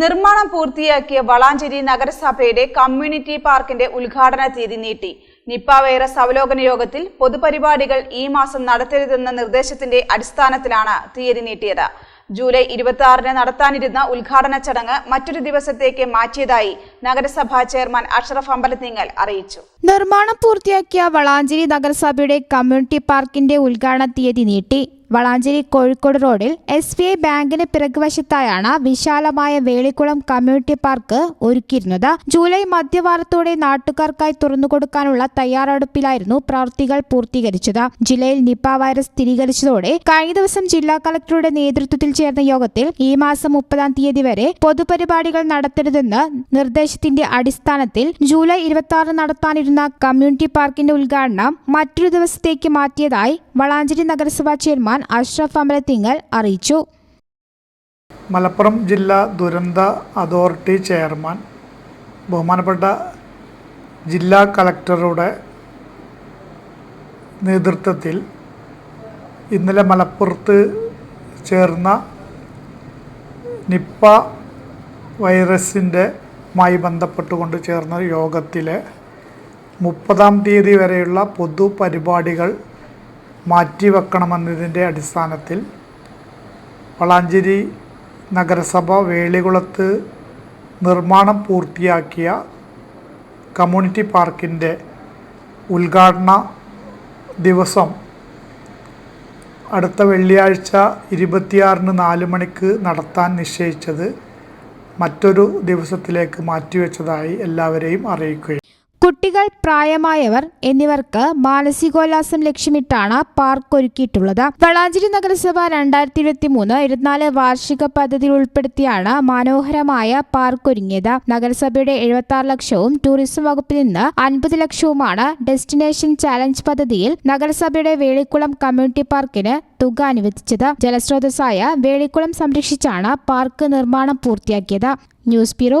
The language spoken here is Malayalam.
നിർമ്മാണം പൂർത്തിയാക്കിയ വളാഞ്ചേരി നഗരസഭയുടെ കമ്മ്യൂണിറ്റി പാർക്കിന്റെ ഉദ്ഘാടന തീയതി നീട്ടി. നിപ്പ വൈറസ് അവലോകന യോഗത്തിൽ പൊതുപരിപാടികൾ ഈ മാസം നടത്തരുതെന്ന നിർദ്ദേശത്തിന്റെ അടിസ്ഥാനത്തിലാണ് തീയതി നീട്ടിയത്. ജൂലൈ ഇരുപത്തി ആറിന് നടത്താനിരുന്ന ഉദ്ഘാടന ചടങ്ങ് മറ്റൊരു ദിവസത്തേക്ക് മാറ്റിയതായി നഗരസഭാ ചെയർമാൻ അഷറഫ് അമ്പലത്തിങ്ങൽ അറിയിച്ചു. നിർമ്മാണം പൂർത്തിയാക്കിയ വളാഞ്ചേരി നഗരസഭയുടെ കമ്മ്യൂണിറ്റി പാർക്കിന്റെ ഉദ്ഘാടന തീയതി നീട്ടി. വളാഞ്ചേരി കോഴിക്കോട് റോഡിൽ എസ് ബി ഐ ബാങ്കിന് പിറകുവശത്തായാണ് വിശാലമായ വേളിക്കുളം കമ്മ്യൂണിറ്റി പാർക്ക് ഒരുക്കിയിരുന്നത്. ജൂലൈ മധ്യവാരത്തോടെ നാട്ടുകാർക്കായി തുറന്നുകൊടുക്കാനുള്ള തയ്യാറെടുപ്പിലായിരുന്നു പ്രവൃത്തികൾ പൂർത്തീകരിച്ചത്. ജില്ലയിൽ നിപ വൈറസ് സ്ഥിരീകരിച്ചതോടെ കഴിഞ്ഞ ദിവസം ജില്ലാ കളക്ടറുടെ നേതൃത്വത്തിൽ ചേർന്ന യോഗത്തിൽ ഈ മാസം മുപ്പതാം തീയതി വരെ പൊതുപരിപാടികൾ നടത്തരുതെന്ന് നിർദ്ദേശത്തിന്റെ അടിസ്ഥാനത്തിൽ ജൂലൈ ഇരുപത്തി ആറ് നടത്താനിരുന്ന കമ്മ്യൂണിറ്റി പാർക്കിന്റെ ഉദ്ഘാടനം മറ്റൊരു ദിവസത്തേക്ക് മാറ്റിയതായി വളാഞ്ചേരി നഗരസഭാ ചെയർമാൻ അഷ്റഫ് അമലത്തിങ്ങൽ അറിയിച്ചു. മലപ്പുറം ജില്ലാ ദുരന്ത അതോറിറ്റി ചെയർമാൻ ബഹുമാനപ്പെട്ട ജില്ലാ കളക്ടറുടെ നേതൃത്വത്തിൽ ഇന്നലെ മലപ്പുറത്ത് ചേർന്ന നിപ്പ വൈറസിന്റെ മായി ബന്ധപ്പെട്ടുകൊണ്ട് ചേർന്ന യോഗത്തിലെ മുപ്പതാം തീയതി വരെയുള്ള പൊതുപരിപാടികൾ മാറ്റിവെക്കണമെന്നതിന്റെ അടിസ്ഥാനത്തിൽ വളാഞ്ചേരി നഗരസഭ വേളികുളത്ത് നിർമ്മാണം പൂർത്തിയാക്കിയ കമ്മ്യൂണിറ്റി പാർക്കിന്റെ ഉദ്ഘാടന ദിവസം അടുത്ത വെള്ളിയാഴ്ച ഇരുപത്തിയാറിന് നാല് മണിക്ക് നടത്താൻ നിശ്ചയിച്ചത് മറ്റൊരു ദിവസത്തിലേക്ക് മാറ്റിവെച്ചതായി എല്ലാവരെയും അറിയിക്കുകയും കുട്ടികൾ പ്രായമായവർ എന്നിവർക്ക് മാനസികോല്ലാസം ലക്ഷ്യമിട്ടാണ് പാർക്ക് ഒരുക്കിയിട്ടുള്ളത്. വളാഞ്ചേരി നഗരസഭ രണ്ടായിരത്തി ഇരുപത്തി മൂന്ന് ഇരുപത്തിനാല് വാർഷിക പദ്ധതിയിൽ ഉൾപ്പെടുത്തിയാണ് മനോഹരമായ പാർക്ക് ഒരുങ്ങിയത്. നഗരസഭയുടെ എഴുപത്തി ആറ് ലക്ഷവും ടൂറിസം വകുപ്പിൽ നിന്ന് അൻപത് ലക്ഷവുമാണ് ഡെസ്റ്റിനേഷൻ ചാലഞ്ച് പദ്ധതിയിൽ നഗരസഭയുടെ വേളിക്കുളം കമ്മ്യൂണിറ്റി പാർക്കിന് തുക അനുവദിച്ചത്. ജലസ്രോതസ്സായ വേളിക്കുളം സംരക്ഷിച്ചാണ് പാർക്ക് നിർമ്മാണം പൂർത്തിയാക്കിയത്. News bureau